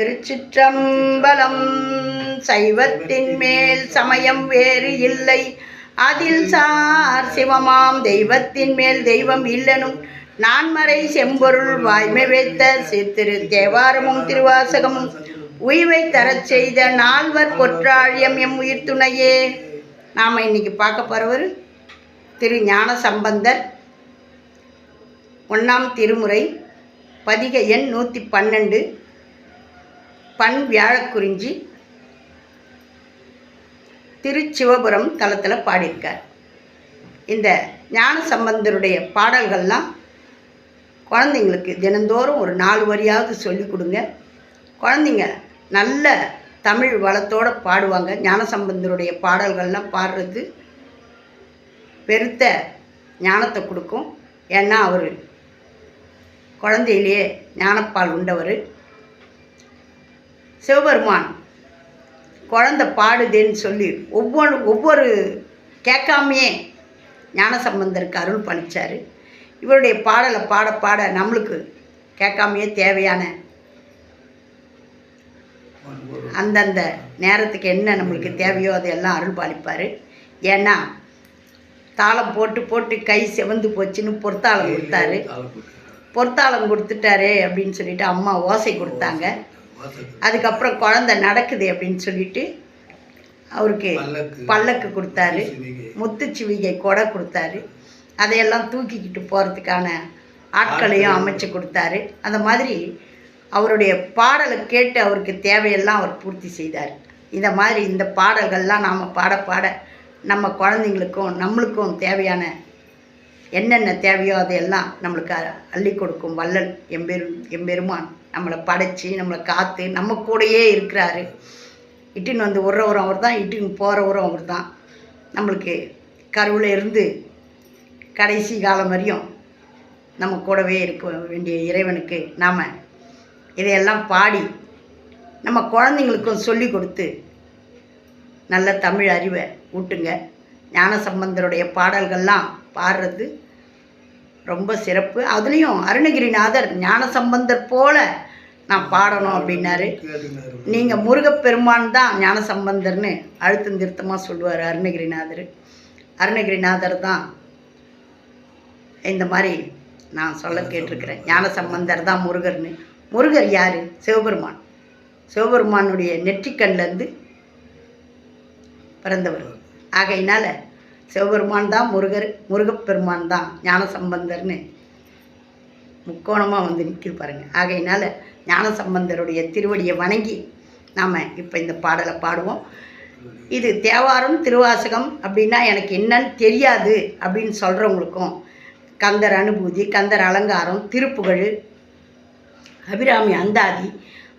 திருச்சிற்றம்பலம். சைவத்தின் மேல் சமயம் வேறு இல்லை. அதில் சார் சிவமாம் தெய்வத்தின் மேல் தெய்வம் இல்லனும். நான்மறை செம்பொருள் வாய்மை வைத்த சித்திரு தேவாரமும் திருவாசகமும் உய்வை தரச் செய்த நால்வர் பொற்றாழியம் எம் உயிர் துணையே. நாம் இன்னைக்கு பார்க்க போகிறவர் திரு ஞான சம்பந்தர். ஒன்றாம் திருமுறை பதிக எண் நூற்றி பன்னெண்டு. பண் வியாழக்குறிஞ்சி திருச்சிவபுரம் தலத்தில் பாடியிருக்கார். இந்த ஞான சம்பந்தருடைய பாடல்கள்லாம் குழந்தைங்களுக்கு தினந்தோறும் ஒரு நாலு வரியாவது சொல்லி கொடுங்க. குழந்தைங்க நல்ல தமிழ் வளத்தோடு பாடுவாங்க. ஞானசம்பந்தருடைய பாடல்கள்லாம் பாடுறது பெருத்த ஞானத்தை கொடுக்கும். ஏன்னா அவர் குழந்தையிலேயே ஞானப்பால் உண்டவர். சிவபெருமான் குழந்த பாடுதேன்னு சொல்லி ஒவ்வொரு ஒவ்வொரு கேட்காமையே ஞானசம்பந்தருக்கு அருள் பணிச்சார். இவருடைய பாடலை பாட பாட நம்மளுக்கு கேட்காமையே தேவையான அந்தந்த நேரத்துக்கு என்ன நம்மளுக்கு தேவையோ அதையெல்லாம் அருள் பாலிப்பார். ஏன்னா தாளம் போட்டு போட்டு கை செவந்து போச்சுன்னு பொற்தாளம் கொடுத்தாரு. பொற்தாளம் கொடுத்துட்டாரே அப்படின்னு சொல்லிட்டு அம்மா ஓசை கொடுத்தாங்க. அதுக்கப்புறம் குழந்தை நடக்குது அப்படின்னு சொல்லிட்டு அவருக்கு பல்லக்கு. கொடுத்தாரு. சிவிகை. முத்துச்சிவிகை கொடை கொடுத்தாரு. அதையெல்லாம் தூக்கிக்கிட்டு போகிறதுக்கான ஆட்களையும் அமைச்சு கொடுத்தாரு. அந்த மாதிரி அவருடைய பாடலை கேட்டு அவருக்கு தேவையெல்லாம் அவர் பூர்த்தி செய்தார். இந்த மாதிரி இந்த பாடல்கள்லாம் நாம் பாட பாட நம்ம குழந்தைங்களுக்கும் நம்மளுக்கும் தேவையான என்னென்ன தேவையோ அதையெல்லாம் நம்மளுக்கு அள்ளி கொடுக்கும் வள்ளல் எம்பெரு எம்பெருமான். நம்மளை படைச்சி நம்மளை காத்து நம்ம கூடயே இருக்கிறாரு. இட்டுன்னு வந்து விட்றவரும் அவர் தான் இட்டுன்னு போகிறவரும் அவர் தான். நம்மளுக்கு கருவில் இருந்து கடைசி காலம் வரையும் நம்ம கூடவே இருக்க வேண்டிய இறைவனுக்கு நாம் இதையெல்லாம் பாடி நம்ம குழந்தைங்களுக்கும் சொல்லி கொடுத்து நல்ல தமிழ் அறிவை ஊட்டுங்க. ஞான சம்பந்தருடைய பாடல்கள்லாம் பாடுறது ரொம்ப சிறப்பு. அதுலேயும் அருணகிரிநாதர் ஞானசம்பந்தர் போல நான் பாடணும் அப்படின்னாரு. நீங்கள் முருகப்பெருமான் தான் ஞானசம்பந்தர்னு அழுத்தம் திருத்தமாக சொல்லுவார் அருணகிரிநாதர். அருணகிரிநாதர் தான் இந்த மாதிரி நான் சொல்ல கேட்டிருக்கிறேன். ஞானசம்பந்தர் தான் முருகர்னு. முருகர் யார்? சிவபெருமான். சிவபெருமானுடைய நெற்றிக்கண்லேருந்து பிறந்தவர். ஆகையினால் சிவபெருமான் தான் முருகர் முருகப்பெருமான் தான் ஞானசம்பந்தர்னு முக்கோணமாக வந்து நிற்கிது பாருங்க. ஆகையினால ஞானசம்பந்தருடைய திருவடியை வணங்கி நாம் இப்போ இந்த பாடலை பாடுவோம். இது தேவாரம் திருவாசகம் அப்படின்னா எனக்கு என்னன்னு தெரியாது அப்படின்னு சொல்கிறவங்களுக்கும் கந்தர் அனுபூதி கந்தர் அலங்காரம் திருப்புகழ் அபிராமி அந்தாதி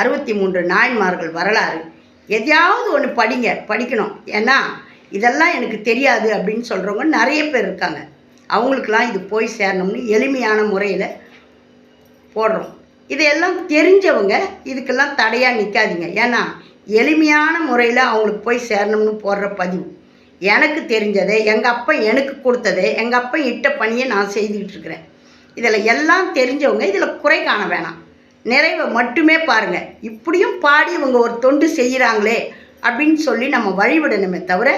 அறுபத்தி மூன்று நாயன்மார்கள் வரலாறு எதையாவது ஒன்று படிங்க படிக்கணும். ஏன்னா இதெல்லாம் எனக்கு தெரியாது அப்படின்னு சொல்கிறவங்க நிறைய பேர் இருக்காங்க. அவங்களுக்கெல்லாம் இது போய் சேரணும்னு எளிமையான முறையில் போடுறோம். இதையெல்லாம் தெரிஞ்சவங்க இதுக்கெல்லாம் தடையாக நிற்காதீங்க ஏன்னா எளிமையான முறையில் அவங்களுக்கு போய் சேரணும்னு போடுற பதிவு. எனக்கு தெரிஞ்சதை எங்கள் அப்பா எனக்கு கொடுத்ததை எங்கள் அப்பா இட்ட பணியை நான் செய்துக்கிட்டு இருக்கிறேன். இதில் எல்லாம் தெரிஞ்சவங்க இதில் குறை காண வேணாம். நிறைவை மட்டுமே பாருங்கள் இப்படியும் பாடி இவங்க ஒரு தொண்டு செய்கிறாங்களே அப்படின்னு சொல்லி நம்ம வழிவிடணுமே தவிர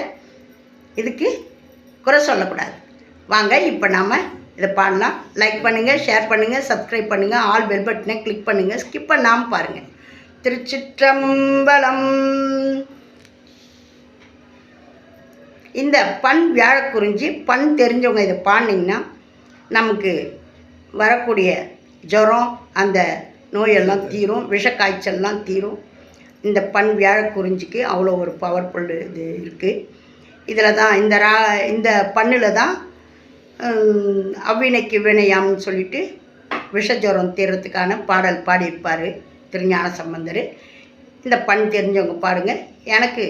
இதுக்கு குறை சொல்லக்கூடாது. வாங்க இப்போ நாம் இதை பாடலாம். லைக் பண்ணுங்கள் ஷேர் பண்ணுங்கள் சப்ஸ்கிரைப் பண்ணுங்கள் ஆல் பெல் பட்டனை கிளிக் பண்ணுங்கள் ஸ்கிப் பண்ணாமல் பாருங்கள் திருச்சிற்றம்பலம். இந்த பண் வியாழக்குறிஞ்சி பண் தெரிஞ்சவங்க இதை பாடினீங்கன்னா நமக்கு வரக்கூடிய ஜுரம் அந்த நோயெல்லாம் தீரும் விஷக்காய்ச்சல்லாம் தீரும். இந்த பண் வியாழக்குறிஞ்சிக்கு அவ்வளோ ஒரு பவர்ஃபுல் இது இருக்குது இதில் தான் இந்த ரா இந்த பண்ணில் தான் அவ்வினைக்கு வினையாம்னு சொல்லிட்டு விஷஜரம் தீர்றதுக்கான பாடல் பாடியிருப்பார் திருஞான சம்பந்தர். இந்த பண் தெரிஞ்சவங்க பாடுங்க. எனக்கு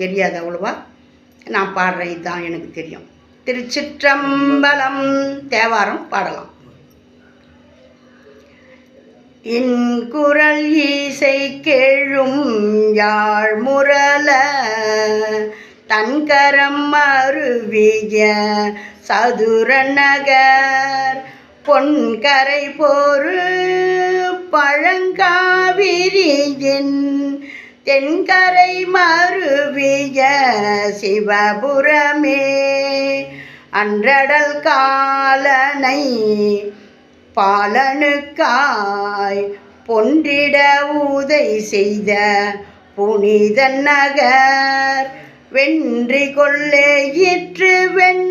தெரியாது அவ்வளோவா. நான் பாடுறேன் இதுதான் எனக்கு தெரியும். திருச்சிற்றம்பலம் தேவாரம் பாடலாம். இன்குரல் ஈசை கேழும் யாழ் முரல தன்கரம் மருவிய சதுரநகர் பொன்கரை போரு பழங்காவிரியின் தென்கரை மருவிய சிவபுரமே. அன்றடல் காலனை பாலனுக்காய் பொன்றிட ஊதை செய்த புனித நகர் வென்றி கொள்ளே ஈற்று வெண்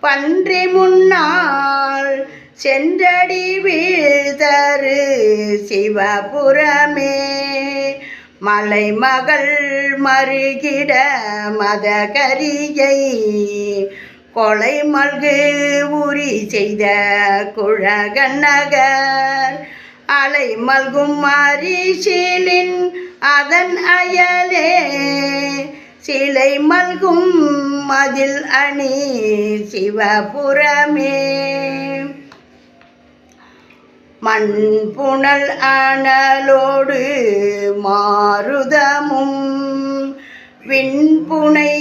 பன்றி முன்னால் சென்றடி வீழ்தரு சிவபுரமே. மலை மகள் மருகிட மதகரியை கொலை மல்கு உரி செய்த குழகன் நகர். அலை மல்கும் மாரிசிலின் அதன் அயலே சிலை மல்கும் மதில் அணி சிவபுரமே. மண் புனல் அனலோடு மாருதமும் விண்புனை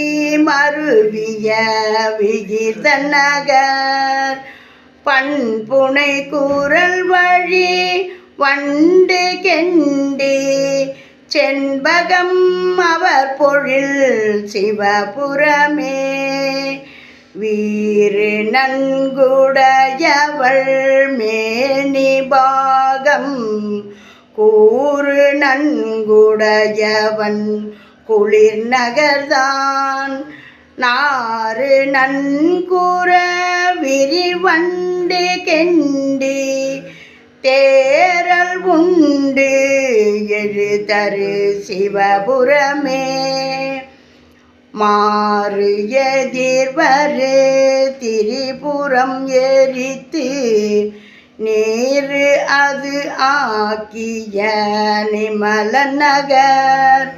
மருவிய விகித நகர் பண்புனை கூறல் வழி வண்டு கெண்டி செண்பகம் அவர் பொழில் சிவபுரமே வீறு நன்குடையவள் மேனி பாகம். கூறு நன்குடையவன் குளிர் நகர்தான் நாறு நன்குற விரிவண்டு கெண்டி தேரல் உண்டு எழுதரு சிவபுரமே. மாறு எதிர்வரு திரிபுரம் எரித்து நீர் அது ஆக்கிய நிமல நகர்.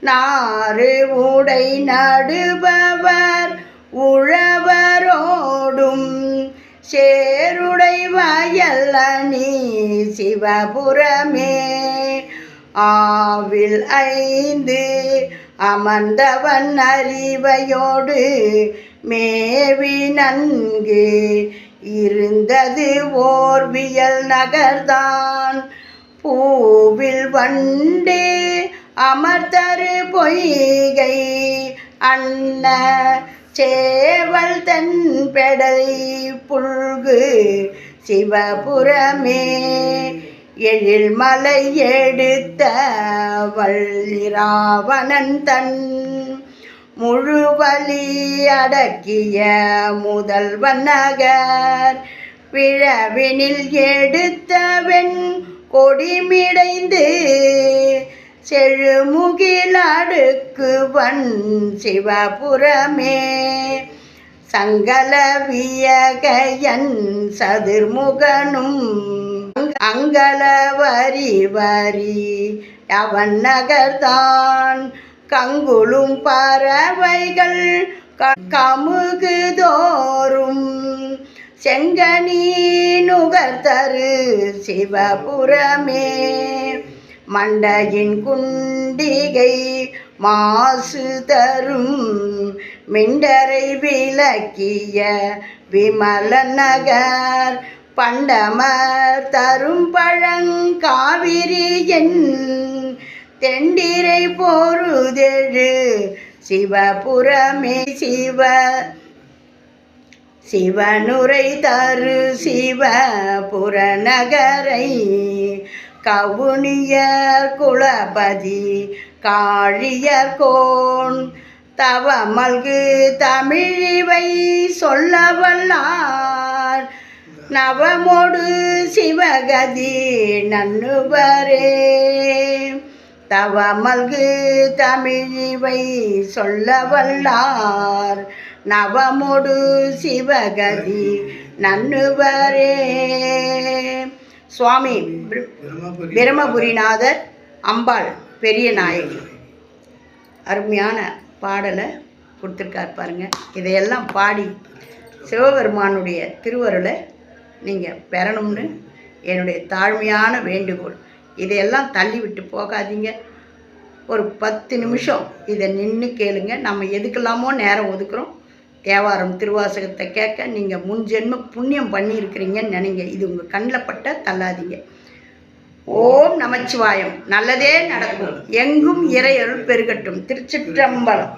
நாறு உடை நடுபவர் உழவரோடும் சேருடை நீ சிவபுரமே. ஆவில் ஐந்து அமர்ந்தவன் அறிவையோடு மேவி நன்கு இருந்தது ஓர்வியல் நகர்தான். பூவில் வண்டு அமர்த்தரு பொய்கை அண்ண சேவல் தன் தென்பெடை புல்கு சிவபுரமே. எழில் மலை எடுத்த வள்ளிராவணன் தன் முழுவலி அடக்கிய முதல்வன் நகர் விழவினில் எடுத்தவன் கொடிமிடைந்து செழுமுகிலடுக்கு வன் சிவபுரமே. சங்கலவியகையன் சதுர்முகனும் அங்கல வரி வரி அவன் நகர்தான் கங்குளும் பறவைகள் கமுகுதோறும் செங்கனி நுகர்தரு சிவபுரமே. மண்டையின் குண்டிகை மாசு தரும். மிண்டரை விளக்கிய விமல நகர் பண்டமர் தரும் பழங்காவிரியின் தெண்டிரை போருதெழு சிவபுரமே சிவ சிவனுரை தரு சிவ புறநகரை கவுனியர் குலபதி காழியர் கோன். தவமல்கு தமிழிவை சொல்ல வல்லார் நவமொடு சிவகதி நன்னுவரே தவமல்கு தமிழிவை சொல்ல வல்லார் நவமொடு சிவகதி நன்னுவரே சுவாமி பிரம்மபுரிநாதர் அம்பாள் பெரிய நாயகி அருமையான பாடலை கொடுத்துருக்கார் பாருங்கள் இதையெல்லாம் பாடி சிவபெருமானுடைய திருவருளை நீங்கள் பெறணும்னு என்னுடைய தாழ்மையான வேண்டுகோள். இதையெல்லாம் தள்ளி விட்டு போகாதீங்க. ஒரு பத்து நிமிஷம் இதை நின்று கேளுங்க. நம்ம எதுக்கெல்லாமோ நேரம் ஒதுக்குறோம். தேவாரம் திருவாசகத்தை கேட்க நீங்கள் முன் ஜென்ம புண்ணியம் பண்ணியிருக்கிறீங்கன்னு நினைங்க. இது உங்கள் கண்ணில் பட்ட தள்ளாதீங்க. ஓம் நமச்சிவாயம். நல்லதே நடக்கும். எங்கும் இறை அருள் பெருகட்டும். திருச்சிற்றம்பலம்.